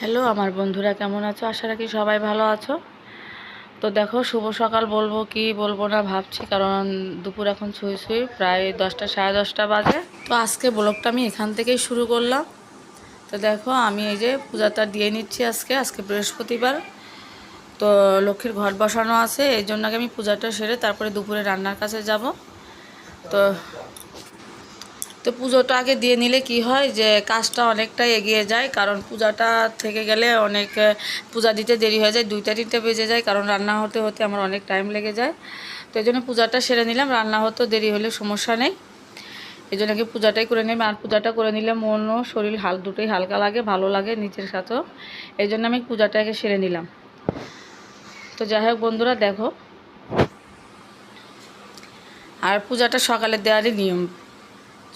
Hello আমার বন্ধুরা, কেমন আছো? আশা রাখি সবাই ভালো আছো। তো দেখো, শুভ সকাল বলব কি বলব না ভাবছি, কারণ দুপুর এখন ছুঁই ছুঁই প্রায় দশটা, সাড়ে দশটা বাজে। তো আজকে ব্লগটা আমি এখান থেকেই শুরু করলাম। তো দেখো, আমি এই যে পূজাটা দিয়ে নিচ্ছি আজকে আজকে বৃহস্পতিবার। তো লক্ষ্মীর ঘট বসানো আছে, এই জন্য আমি পূজাটা সেরে তারপরে দুপুরে রান্নার কাছে যাব। তো তো পুজোটা আগে দিয়ে নিলে কি হয় যে কাজটা অনেকটাই এগিয়ে যায়, কারণ পূজাটা থেকে গেলে অনেক পূজা দিতে দেরি হয়ে যায়, দুইটা তিনটে বেজে যায়, কারণ রান্না হতে হতে আমার অনেক টাইম লেগে যায়। তো এই জন্য পূজাটা সেরে নিলাম, রান্না হতে দেরি হলে সমস্যা নেই। এই জন্য পূজাটাই করে নিলাম, আর পূজাটা করে নিলে মনও, শরীর হাল দুটোই হালকা লাগে, ভালো লাগে নিজের সাথেও। এই জন্য আমি পূজাটাকে সেরে নিলাম। তো যাই হোক বন্ধুরা, দেখো। আর পূজাটা সকালে দেওয়ারই নিয়ম।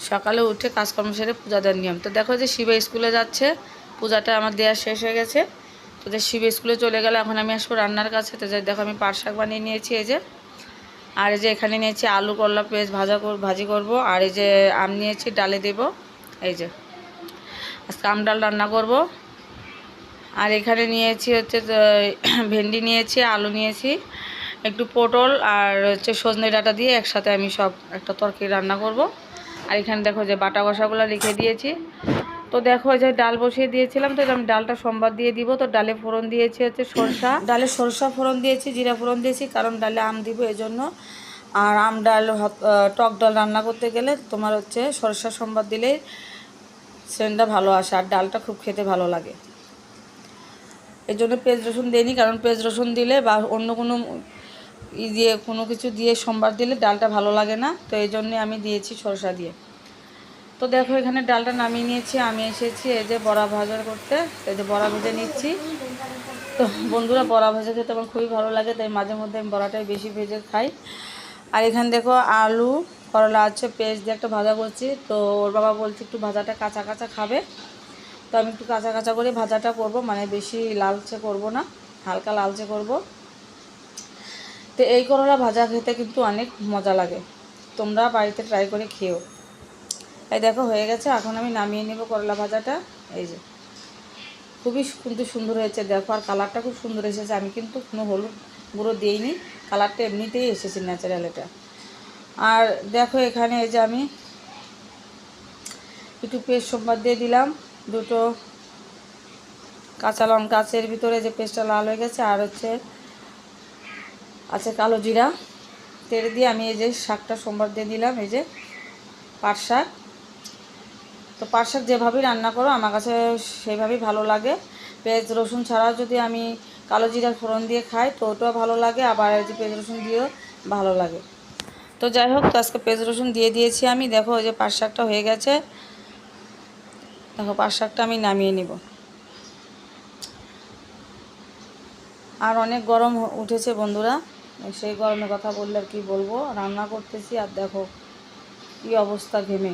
সকালে উঠে কাজকর্ম সেরে পূজা দেওয়ার নিয়ম। তো দেখো যে শিবে স্কুলে যাচ্ছে, পূজাটা আমার দেওয়া শেষ হয়ে গেছে। তো যে শিবে স্কুলে চলে গেলে এখন আমি আসব রান্নার কাছে। তো যাই দেখো আমি পাট শাক বানিয়ে নিয়েছি এই যে। আর এই যে এখানে নিয়েছি আলু, করলা পেঁয়াজ ভাজা ভাজি করব। আর এই যে আম নিয়েছি, ডালে দেব। এই যে আজকে আম ডাল রান্না করব। আর এখানে নিয়েছি হচ্ছে ভেন্ডি নিয়েছি, আলু নিয়েছি, একটু পটল আর হচ্ছে সজনে ডাঁটা দিয়ে একসাথে আমি সব একটা তরকারি রান্না করব। আর এখানে দেখো যে বাটা কষাগুলো লিখে দিয়েছি। তো দেখো যে ডাল বসিয়ে দিয়েছিলাম, তো আমি ডালটা সোমবার দিয়ে দিব। তো ডালে ফোড়ন দিয়েছি হচ্ছে সরষা। ডালে সরষা ফোড়ন দিয়েছি, জিরা ফোড়ন দিয়েছি, কারণ ডালে আম দিব এই জন্য আর আম ডাল টক ডাল রান্না করতে গেলে তোমার হচ্ছে সরষা সোমবার দিলেই সেন্টটা ভালো আসে, আর ডালটা খুব খেতে ভালো লাগে। এই জন্য পেঁয়াজ রসুন দিইনি, কারণ পেঁয়াজ রসুন দিলে বা অন্য কোনো ই দিয়ে কোনো কিছু দিয়ে সোমবার দিলে ডালটা ভালো লাগে না, তো এই জন্যে আমি দিয়েছি সরষা দিয়ে। তো দেখো এখানে ডালটা নামিয়ে নিয়েছি, আমি এসেছি এই যে বড়া ভাজা করতে, এই যে বড়া ভেজে নিচ্ছি। তো বন্ধুরা, বড়া ভাজা খেতে আমার খুবই ভালো লাগে, তাই মাঝে মধ্যে আমি বড়াটাই বেশি ভেজে খাই। আর এখানে দেখো আলু, করলা আছে, পেঁয়াজ দিয়ে একটা ভাজা করছি, তো ওর বাবা বলছে একটু ভাজাটা কাঁচা কাঁচা খাবে। তো আমি একটু কাঁচা কাঁচা করে ভাজাটা করব মানে বেশি লালচে করব না, হালকা লালচে করব। তো এই করলা ভাজা খেতে কিন্তু অনেক মজা লাগে। তোমরা বাড়িতে ট্রাই করে খেও এই দেখো, হয়ে গেছে। এখন আমি নামিয়ে নেব করলা ভাজাটা। এই যে। খুবই কিন্তু সুন্দর হয়েছে। দেখো, আর কালারটা খুব সুন্দর এসেছে। আমি কিন্তু কোনো হলুদ গুঁড়ো দিইনি। কালারটা এমনিতেই এসেছে ন্যাচারাল এটা। আর দেখো, এখানে এই যে আমি একটু পেস্ট সোমবার দিয়ে দিলাম। দুটো কাঁচা লঙ্কা আছে এর ভিতরে। যে পেস্টটা লাল হয়ে গেছে। আর হচ্ছে আছে কালো জিরা। তেল দিয়ে আমি এই যে শাকটা সোমবার দিয়ে দিলাম, এই যে পাট শাক। তো পাট শাক যেভাবেই রান্না করো, আমার কাছে সেইভাবেই ভালো লাগে। পেঁয়াজ, রসুন ছাড়াও যদি আমি কালো জিরার ফোড়ন দিয়ে খাই, তো ওটাও ভালো লাগে, আবার এই যে পেঁয়াজ, রসুন দিয়েও ভালো লাগে। তো যাই হোক, তো আজকে পেঁয়াজ, রসুন দিয়ে দিয়েছি আমি। দেখো ওই যে পাট শাকটা হয়ে গেছে। দেখো, পাট শাকটা আমি নামিয়ে নিব। আর অনেক গরম উঠেছে বন্ধুরা। সেই গরমের কথা বললে আর কি বলব? রান্না করতেছি আর দেখো কি অবস্থা ঘেমে।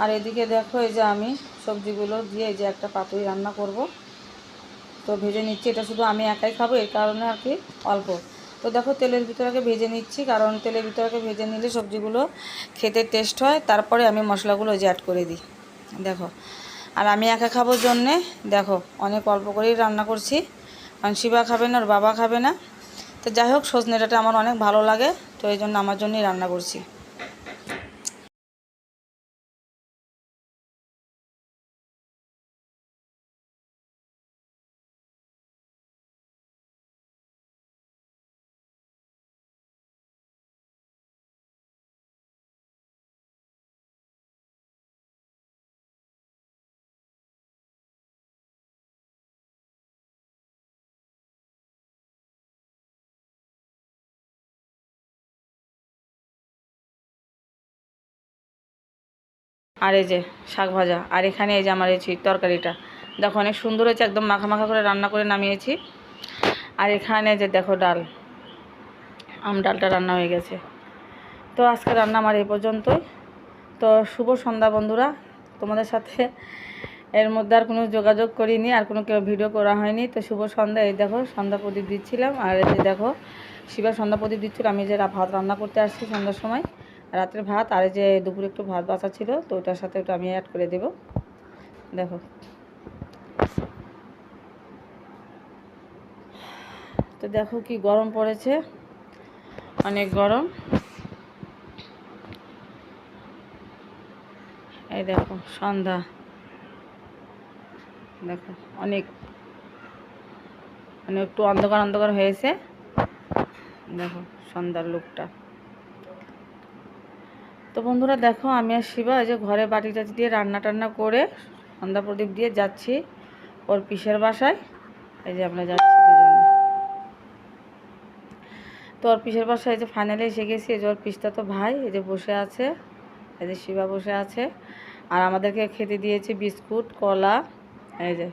আর এদিকে দেখো এই যে আমি সবজিগুলো দিয়ে এই যে একটা পাতুরি রান্না করব। তো ভেজে নিচ্ছি, এটা শুধু আমি একাই খাব এই কারণে আর কি অল্প। তো দেখো তেলের ভিতরে ভেজে নিচ্ছি, কারণ তেলের ভিতরে ভেজে নিলে সবজিগুলো খেতে টেস্ট হয়, তারপরে আমি মশলাগুলো যে অ্যাড করে দিই। দেখো, আর আমি একা খাবোর জন্যে, দেখো, অনেক অল্প করেই রান্না করছি। কারণ শিবা খাবে না ওর বাবা খাবে না। তো যাই হোক, সজনে ডাঁটা আমার অনেক ভালো লাগে, তো এই জন্য আমার জন্যই রান্না করছি। আর এই যে শাক ভাজা, আর এখানে এই যে আমার এই তরকারিটা। দেখো অনেক সুন্দর হয়েছে, একদম মাখা মাখা করে রান্না করে নামিয়েছি। আর এখানে যে দেখো ডাল, আম ডালটা রান্না হয়ে গেছে। তো আজকে রান্না আমার এই পর্যন্তই। তো শুভ সন্ধ্যা বন্ধুরা, তোমাদের সাথে এর মধ্যে আর কোনো যোগাযোগ করিনি, আর কোনো কেউ ভিডিও করা হয়নি। তো শুভ সন্ধ্যা, এই দেখো সন্ধ্যা প্রদীপ দিচ্ছিলাম। আর এই যে দেখো শিবার সন্ধ্যা প্রদীপ দিচ্ছিল, আমি যে ভাত রান্না করতে আসছি সন্ধ্যার সময়। রাতের ভাত আর যে দুপুরে একটু ভাত বাঁচা ছিল, তো ওটার সাথে ওটা আমি অ্যাড করে দেব। দেখো। তো দেখো কি গরম পড়েছে। অনেক গরম। এই দেখো, সন্ধ্যা। দেখো, অনেক। মানে একটু অন্ধকার অন্ধকার হয়েছে। দেখো, সন্ধ্যার লুকটা। তো বন্ধুরা দেখো, আমি আর শিবা যে ঘরে বাটি টাটি দিয়ে রান্না টান্না করে সন্ধ্যা প্রদীপ দিয়ে যাচ্ছি ওর পিসের বাসায়। এই যে আমরা যাচ্ছি দুজনে। তো ওর পিসের বাসায় এই যে ফাইনালি এসে গেছি, এই যে ওর পিসটা তো ভাই, এই যে বসে আছে, এই যে শিবা বসে আছে। আর আমাদেরকে খেতে দিয়েছে বিস্কুট, কলা, এই যে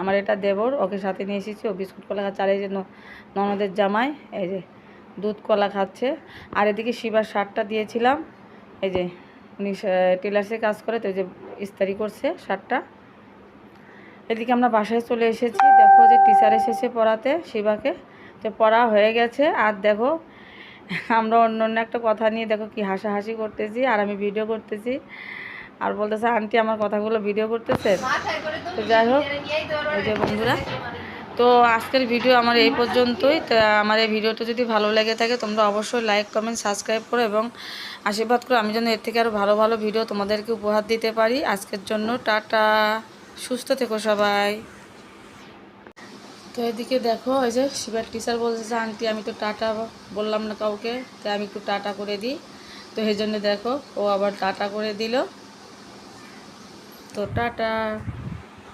আমার এটা দেবর, ওকে সাথে নিয়ে এসেছি, ও বিস্কুট, কলা খাচ্ছে। আর এই যে ননদের জামাই, এই যে দুধ, কলা খাচ্ছে। আর এদিকে শিবার শার্টটা দিয়েছিলাম এই যে উনি টেলার্সে কাজ করে তো যে ইস্তারি করছে শার্টটা। এদিকে আমরা বাসায় চলে এসেছি। দেখো যে টিচার এসেছে পড়াতে শিবাকে। তো পড়া হয়ে গেছে। আর দেখো আমরা অন্য অন্য একটা কথা নিয়ে দেখো কি হাসাহাসি করতেছি আর আমি ভিডিও করতেছি। আর বলতেছে আন্টি আমার কথাগুলো ভিডিও করতেছে তো যাই হোক এই যে বন্ধুরা তো আজকের ভিডিও আমার এই পর্যন্তই। তো আমার এই ভিডিওটা যদি ভালো লেগে থাকে, তোমরা অবশ্যই লাইক কমেন্ট সাবস্ক্রাইব করো এবং আশীর্বাদ করো। আমি যেন এর থেকে আরও ভালো ভালো ভিডিও তোমাদেরকে উপহার দিতে পারি। আজকের জন্য টাটা। সুস্থ থেকো সবাই। তো এদিকে দেখো এই যে শিবার টিচার বলতেছে, আন্টি, আমি তো টাটা বললাম না কাউকে, তাই আমি একটু টাটা করে দিই। তো এই জন্য দেখো, ও আবার টাটা করে দিল। তো টাটা।